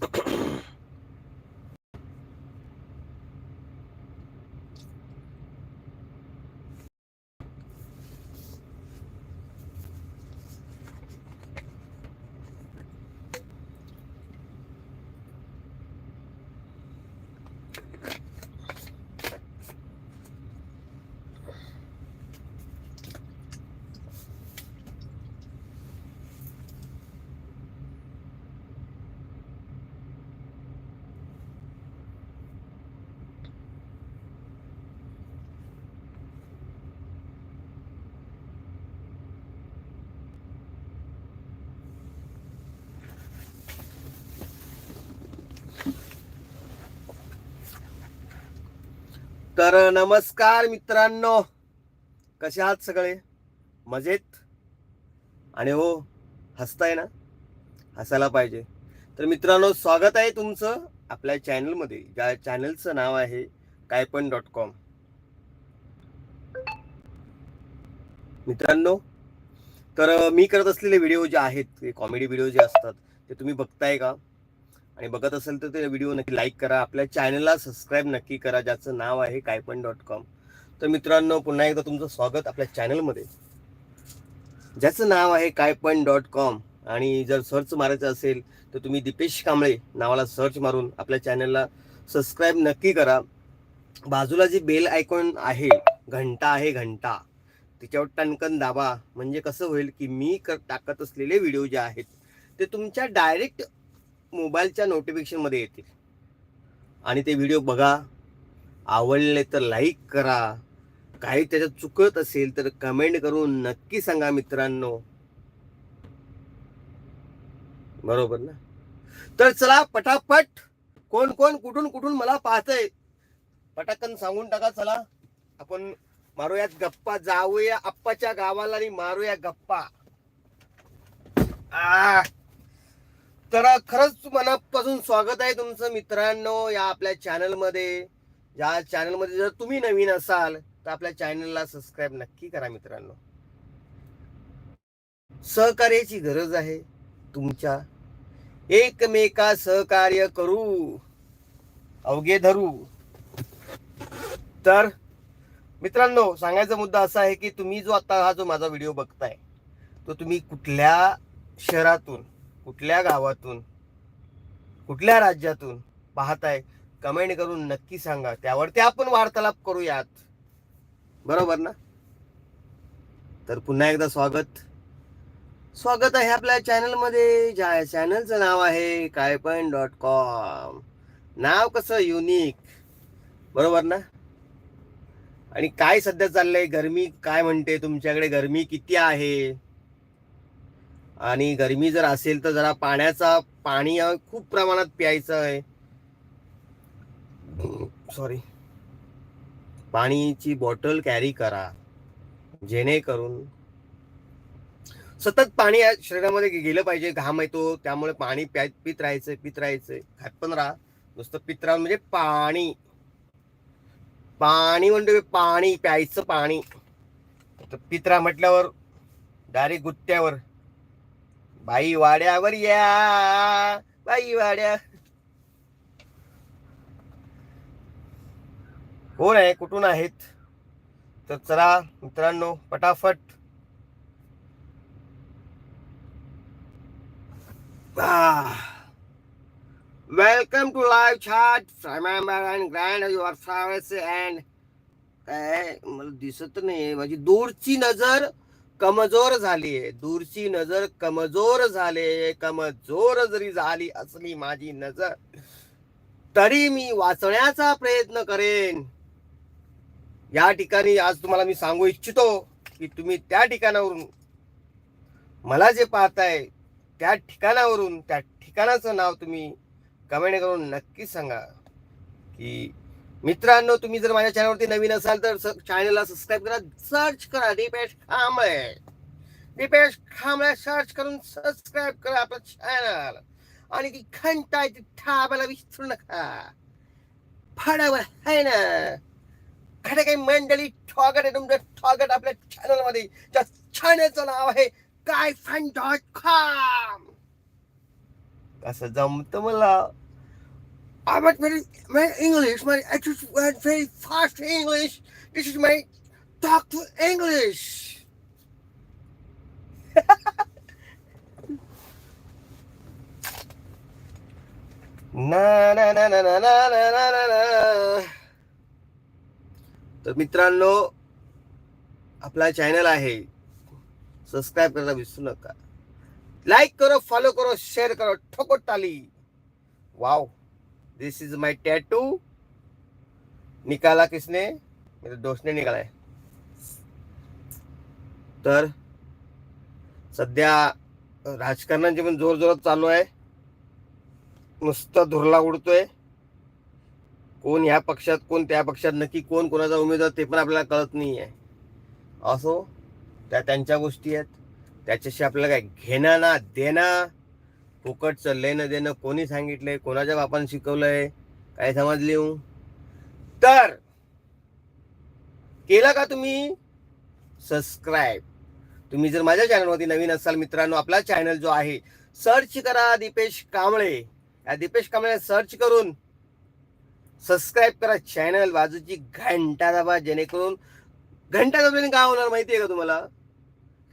you तर नमस्कार मित्रांनो. कसे आहात सगळे? मजेत? आणि हो हसताय ना? हसायला पाहिजे. तर मित्रांनो स्वागत आहे तुमचं आपल्या चॅनलमध्ये ज्या चॅनलचं नाव आहे कायपण डॉट कॉम. मित्रांनो तर मी करत असलेले व्हिडिओ जे आहेत ते कॉमेडी व्हिडिओ जे असतात ते तुम्ही बघताय का? आणि बघत असेल तर ते व्हिडिओ नक्की लाईक करा. आपल्या चॅनलला सबस्क्राईब नक्की करा ज्याचं नाव आहे कायपण डॉट कॉम तर मित्रांनो पुन्हा एकदा तुमचं स्वागत आपल्या चॅनलमध्ये ज्याचं नाव आहे कायपण डॉट कॉम आणि जर सर्च मारायचं असेल तर तुम्ही दीपेश कांबळे नावाला सर्च मारून आपल्या चॅनलला सबस्क्राईब नक्की करा. बाजूला जी बेल आयकॉन आहे घंटा आहे घंटा तिच्यावर टणकन दाबा. म्हणजे कसं होईल की मी कर टाकत असलेले व्हिडिओ जे आहेत ते तुमच्या डायरेक्ट मोबाईलच्या नोटिफिकेशनमध्ये येतील. आणि ते व्हिडिओ बघा. आवडले तर लाईक करा. काही त्याच्यात चुकत असेल तर कमेंट करून नक्की सांगा मित्रांनो. बरोबर ना? तर चला पटापट. कोण कोण कुठून कुठून मला पाहतंय. पटाकन सांगून टाका चला. आपण मारूयात गप्पा. जाऊया आप्पाच्या गावाला आणि मारूया गप्पा. आ! तर खरंच मनापासून स्वागत आहे तुमचं मित्रांनो या आपल्या चॅनलमध्ये. या चॅनलमध्ये जर तुम्ही नवीन असाल तर आपल्या चॅनलला सबस्क्राईब नक्की करा मित्रांनो. सहकार्याची गरज आहे तुमच्या. एकमेका सहकार्य करू. अवघे धरू. तर मित्रांनो सांगायचा मुद्दा असा आहे की तुम्ही जो आता हा जो माझा व्हिडिओ बघताय तो तुम्ही कुठल्या शहरातून कुठल्या गावातून कुठल्या राज्यातून पाहताय कमेंट करून नक्की सांगा. त्यावरती आपण वार्तालाप करूयात. बरोबर ना? तर पुन्हा एकदा स्वागत. स्वागत आहे आपल्या चॅनलमध्ये. ज्या चॅनलचं नाव आहे काय पण डॉट कॉम. नाव कसं? युनिक. बरोबर ना? आणि काय सध्या चाललंय? गरमी काय म्हणते? तुमच्याकडे गरमी किती आहे? आणि गरमी जर असेल तर जरा पाण्याचा पाणी खूप प्रमाणात प्यायचं आहे. सॉरी पाणीची बॉटल कॅरी करा. जेणेकरून सतत पाणी शरीरामध्ये गेलं पाहिजे. घाम येतो त्यामुळे पाणी प्या पित राहायचं पित राहायचं. खात पण राहा. नुसतं पित राहा म्हणजे पाणी. पाणी म्हणतो पाणी प्यायचं पाणी. तर पित राहा म्हटल्यावर डायरेक्ट गुत्त्यावर. बाई वाड्यावर या. बाई वाड्या कोण आहे? कुठून आहेत? तर चला मित्रांनो पटाफट. Welcome to live chat remember and grand and काय मला दिसत नाही माझी दूरची नजर कमजोर झाली आहे. दूरची नजर कमजोर झाले कमजोर जरी झाली असली माझी नजर तरी मी वाचण्याचा प्रयत्न करेन. या ठिकाणी आज तुम्हाला मी सांगू इच्छितो की तुम्ही त्या ठिकाणावरून मला जे पाहताय त्या ठिकाणावरून त्या ठिकाणाचं नाव तुम्ही कमेंट करून नक्की सांगा की मित्रांनो तुम्ही जर माझ्या चॅनलवरती नवीन असाल तर चॅनलला सबस्क्राईब करा. सर्च करा दीपेश खांबळे दीपेश खांबळे सर्च करून सबस्क्राईब करा आपलं चॅनल आणि ती घंटा आहे ती ठाबाला विसरू नका. फडावर आहे ना. खरं काही मंडळी ठॉगट आहे तुमचं ठॉगट आपल्या चॅनलमध्ये. त्या चॅनलचं नाव आहे काय फन डॉट कॉम कसं जमत मला. I was very, my English, my I just went very fast English. This is my talk to English. ना ना ना ना ना ना ना ना ना ना तर मित्रांनो आपला चॅनल आहे सबस्क्राईब करायला विसरू नका लाईक करो फॉलो करो शेअर करो ठोको टाली wow this is my tattoo निकाला किसने? मेरे दोस्त ने निकाला है। तर सध्या राजकारणाचे पण जोर जोरात चालू आहे. नुसता धुरला उडतोय. कोण ह्या पक्षात कोण त्या पक्षात नक्की कोण कोणाचा उमेदवार ते पण आपल्याला कळत नाही आहे असो त्या त्यांच्या गोष्टी आहेत. त्याच्याशी आपल्याला काय घेणं ना देणं फुकटचं ना देणं कोणी सांगितलंय कोणाच्या बापानं शिकवलंय काय समजली तर केलं का तुम्ही? सबस्क्राईब तुम्ही जर माझ्या चॅनलवरती नवीन असाल मित्रांनो आपला चॅनल जो आहे सर्च करा दीपेश कांबळे. या दीपेश कांबळे सर्च करून सबस्क्राईब करा चॅनल बाजूची घंटा दाबा जेणेकरून घंटा दाबल्याने काय होणार माहिती आहे का तुम्हाला?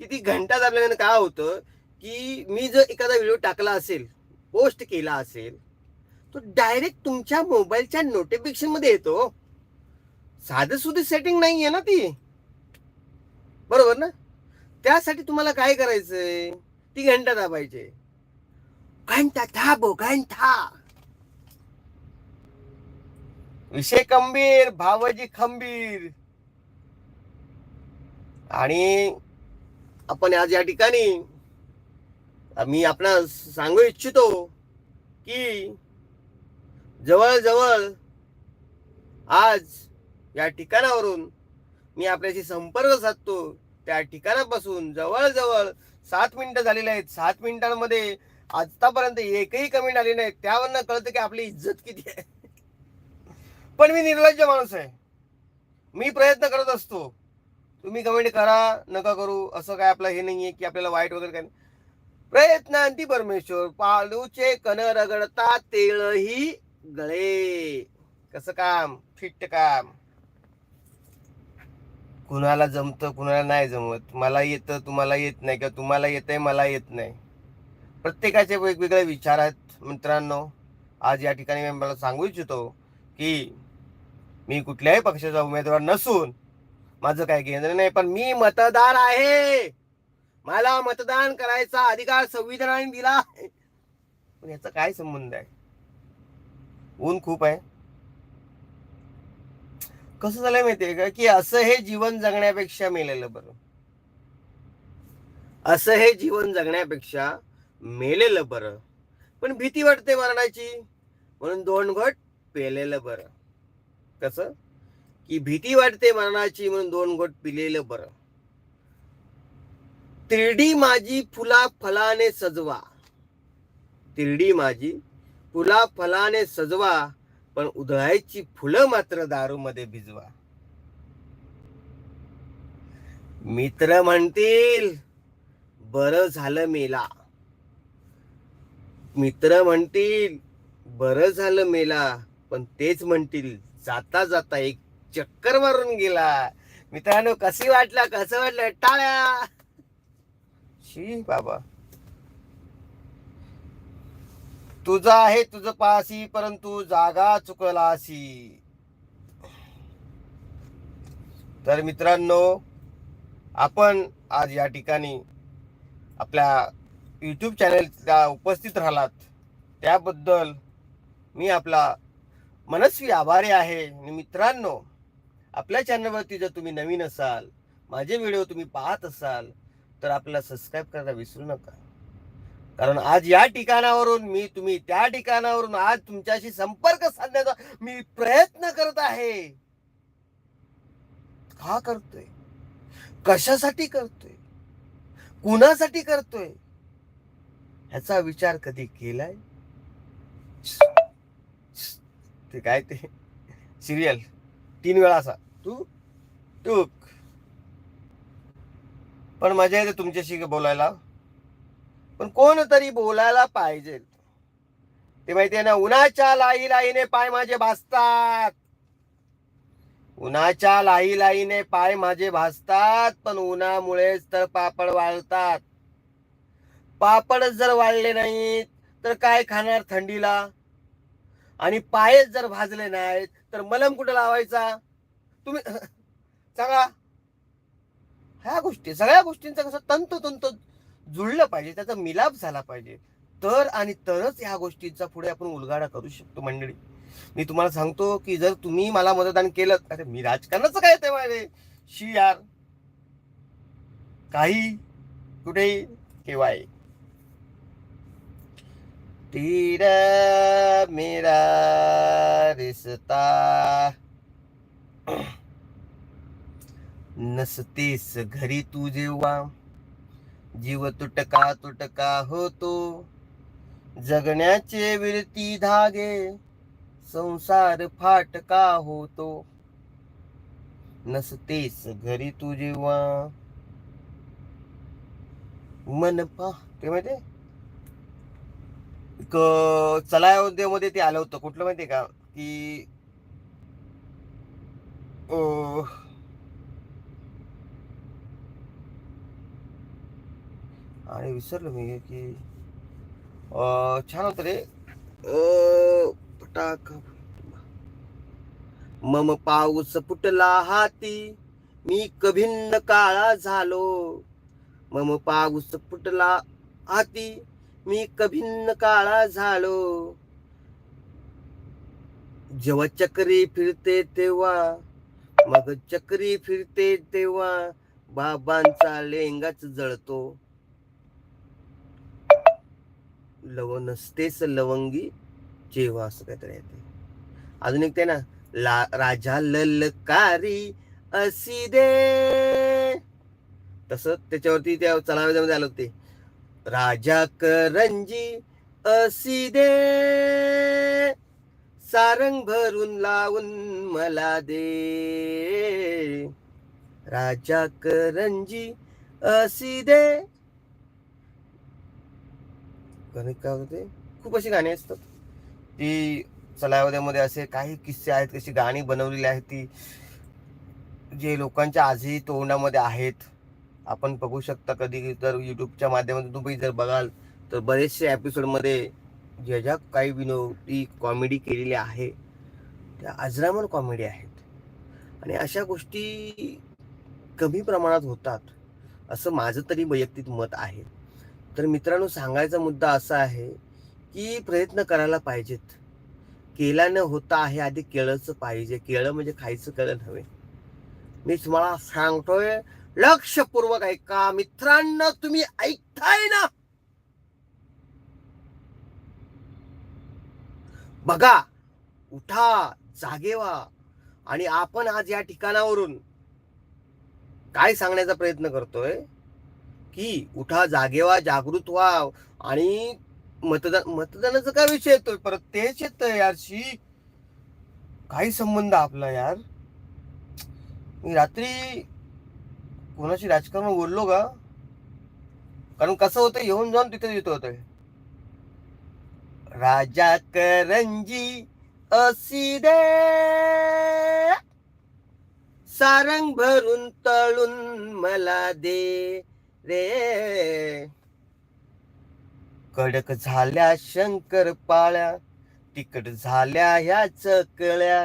किती घंटा दाबल्याने काय होतं? की मी जर एखादा व्हिडिओ टाकला असेल पोस्ट केला असेल तो डायरेक्ट तुमच्या मोबाईलच्या नोटिफिकेशनमध्ये येतो. साधं सुधी सेटिंग नाहीये ना ती. बरोबर ना? त्यासाठी तुम्हाला काय करायचंय? ती घंटा दाबायचे. घंटा दाबो घंटा. विषय खंबीर भावजी खंबीर. आणि आपण आज या ठिकाणी मी आपणास सांगू इच्छितो की जवळजवळ आज या ठिकाणावरून मी आपल्याशी संपर्क साधतो. त्या ठिकाणापासून जवळजवळ सात मिनिटं झालेली आहेत. सात मिनिटांमध्ये आतापर्यंत एकही कमेंट आली नाही. त्यावरनं कळतं की आपली इज्जत किती आहे. पण मी निर्लज्ज माणूस आहे. मी प्रयत्न करत असतो. तुम्ही कमेंट करा नका करू. असं काय आपलं हे नाहीये की आपल्याला वाईट वगैरे काय नाही. प्रयत्नांती परमेश्वर पालूचे कण रगडता तेळही गळे. कसं काम? फिट काम. कुणाला जमतं कुणाला नाही जमत. मला येतं तुम्हाला येत नाही किंवा तुम्हाला येतंय मला येत नाही. प्रत्येकाचे वेगवेगळे विचार आहेत मित्रांनो. आज या ठिकाणी मी मला सांगू इच्छितो की मी कुठल्याही पक्षाचा उमेदवार नसून माझं काय घेणं नाही पण मी मतदार आहे. मला मतदान करायचा अधिकार संविधानाने दिला पण याचा काय संबंध आहे? ऊन खूप आहे. कसं झालंय माहितीये का? की असं हे जीवन जगण्यापेक्षा मेलेलं बरं. असं हे जीवन जगण्यापेक्षा मेलेलं बरं. पण भीती वाटते मरणाची. म्हणून दोन घट पेलेलं बरं. कसं? की भीती वाटते मरणाची म्हणून दोन घोट पिलेलं बरं. तिरडी माझी फुला फलाने सजवा. तिरडी माझी फुला फलाने सजवा पण उधळायची फुलं मात्र दारू मध्ये भिजवा. मित्र म्हणतील बर झालं मेला. मित्र म्हणतील बर झालं मेला पण तेच म्हणतील जाता जाता एक चक्कर मारून गेला. मित्रांनो कशी वाटलं कसं वाटलं? टाळ्या! शी बाबा. तुझा आहे तुझ पासी परंतु जागा चुकलासी. तर मित्रांनो आपण आज या ठिकाणी आपल्या यूट्यूब चॅनलला उपस्थित राहिलात. त्याबद्दल मी आपला मनस्वी आभारी आहे. आणि मित्रांनो आपल्या चॅनलवरती जर तुम्ही नवीन असाल माझे व्हिडिओ तुम्ही पाहत असाल तर आपल्याला सबस्क्राईब करायला विसरू नका. कारण आज या ठिकाणावरून मी तुम्ही त्या ठिकाणावरून आज तुमच्याशी संपर्क साधण्याचा मी प्रयत्न करत आहे. का करतोय? कशासाठी करतोय? कुणासाठी करतोय? ह्याचा विचार कधी केलाय? ते काय ते? सिरियल. तीन वेळा असा. तू टूक पण मजा येते तुमच्याशी बोलायला. पण कोण तरी बोलायला पाहिजे. ते माहितीये ना उन्हाच्या लाई लाईने पाय माझे भासतात. उन्हाच्या लाई लाईने पाय माझे भासतात पण उन्हामुळेच तर पापड वाळतात. पापड जर वाळले नाहीत तर काय खाणार थंडीला? आणि पायच जर भाजले नाहीत तर मलम कुठं लावायचा? तुम्ही सांगा. ह्या गोष्टी सगळ्या गोष्टींचं कसं तंतोतंत जुळलं पाहिजे त्याचा मिलाप झाला पाहिजे. तर आणि तरच ह्या गोष्टींचा पुढे आपण उलगाडा करू शकतो मंडळी. मी तुम्हाला सांगतो की जर तुम्ही मला मतदान केलं अरे मी राजकारणाचं काय ते माझे शी यार. काही कुठे केव्हाही तेरा मेरा रिश्ता नसतेस घरी तू जेव्हा. जीव तुटका तुटका होतो. जगण्याचे विरती धागे. संसार फाटका होतो. नसतेस घरी तू जेव्हा. मन पा ते माहितीये? एक चला मध्ये ते आलं होतं. कुठलं माहितीये का? की अं, आणि विसरलो मी की छान होतं रे. पटाक मम पाऊस फुटला हाती मी कभिन्न काळा झालो. मम पाऊस फुटला हाती मी कभिन्न काळा झालो. जेव्हा चक्री फिरते तेव्हा मग चक्री फिरते तेव्हा बाबांचा लेंगाच जळतो. लव नसतेच लवंगी जेव्हा असं काहीतरी येते अजून एक ते ना ला राजा ललकारी असी दे. तस त्याच्यावरती त्या चलावेजामध्ये आलं होते. राजा करंजी असी दे. सारंग भरून लावून मला दे. राजा करंजी असी दे. गणित काय होते? खूप अशी गाणी असतात. ती चलावद्यामध्ये असे काही किस्से आहेत कशी गाणी बनवलेली आहेत ती जे लोकांच्या आजही तोंडामध्ये आहेत. आपण बघू शकता कधी जर युट्यूबच्या माध्यमातून तुम्ही जर बघाल तर बरेचसे एपिसोडमध्ये ज्या ज्या काही विनोदी कॉमेडी केलेली आहे त्या अजरामर कॉमेडी आहेत. आणि अशा गोष्टी कमी प्रमाणात होतात असं माझं तरी वैयक्तिक मत आहे. तर मित्रांनो सांगायचा मुद्दा असा आहे की प्रयत्न करायला पाहिजेत. केल्यानं होता आहे आधी केळंच पाहिजे. केळं म्हणजे खायचं केळं नव्हे मी तुम्हाला सांगतोय लक्षपूर्वक ऐका. मित्रांनो तुम्ही ऐकताय ना? बघा उठा जागे व्हा आणि आपण आज या ठिकाणावरून काय सांगण्याचा प्रयत्न करतोय? की उठा जागे व्हा जागृत व्हा आणि मतदान मतदानाचा काय विषय येतोय? परत तेच येत यारशी काही संबंध आपला यार. मी रात्री कोणाशी राजकारण बोललो का? कारण कसं होतं येऊन जाऊन तिथे येतो होत. राजा करंजी असी दे. सारंग भरून तळून मला दे. रे. कडक झाल्या शंकर पाळ्या तिकट झाल्या ह्या चकळ्या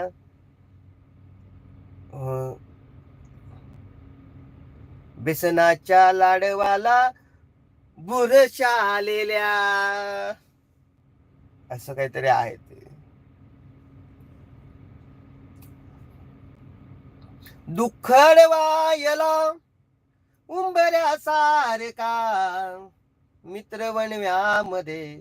बेसनाच्या लाडवाला बुरशा आलेल्या असं काहीतरी आहे ते. दुःखड वायला उंबऱ्या सारका मित्र बनव्यामध्ये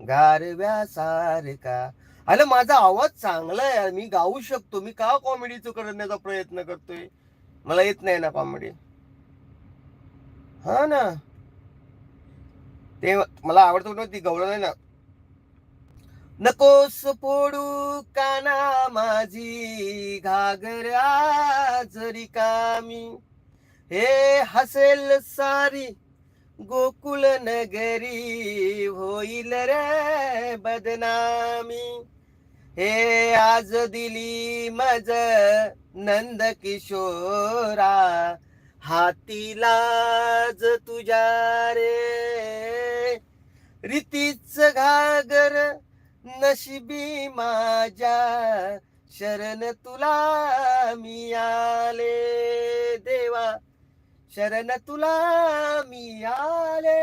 गारव्या सारका अरे माझा आवाज चांगला आहे यार. मी गाऊ शकतो. मी का कॉमेडीचं करण्याचा प्रयत्न करतोय? मला येत नाही ना कॉमेडी हा ना. ते मला आवडतं नव्हती ती गौरव आहे ना. नकोस पोडू काना माझी. घागऱ्या जरी कामी. हे हसेल सारी गोकुल नगरी होईल रे बदनामी. हे आज दिली मज नंद किशोरा हातीलाज तुझ्या रे. रीतीच घागर नशिबी माझ्या शरण तुला मी आले शरण तुला मी आले.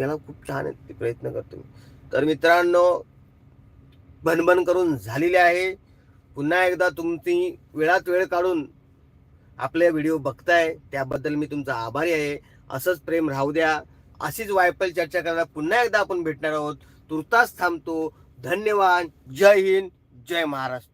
याला खूप छान आहे ते प्रयत्न करतो मी. तर मित्रांनो भनभन करून झालेले आहे. पुन्हा एकदा तुमची वेळात वेळ काढून आपले व्हिडिओ बघताय त्याबद्दल मी तुमचा आभारी आहे. असंच प्रेम राहू द्या. अशीच वायफल चर्चा करायला पुन्हा एकदा आपण भेटणार आहोत. तुर्तास थांबतो. धन्यवाद. जय हिंद. जय महाराष्ट्र.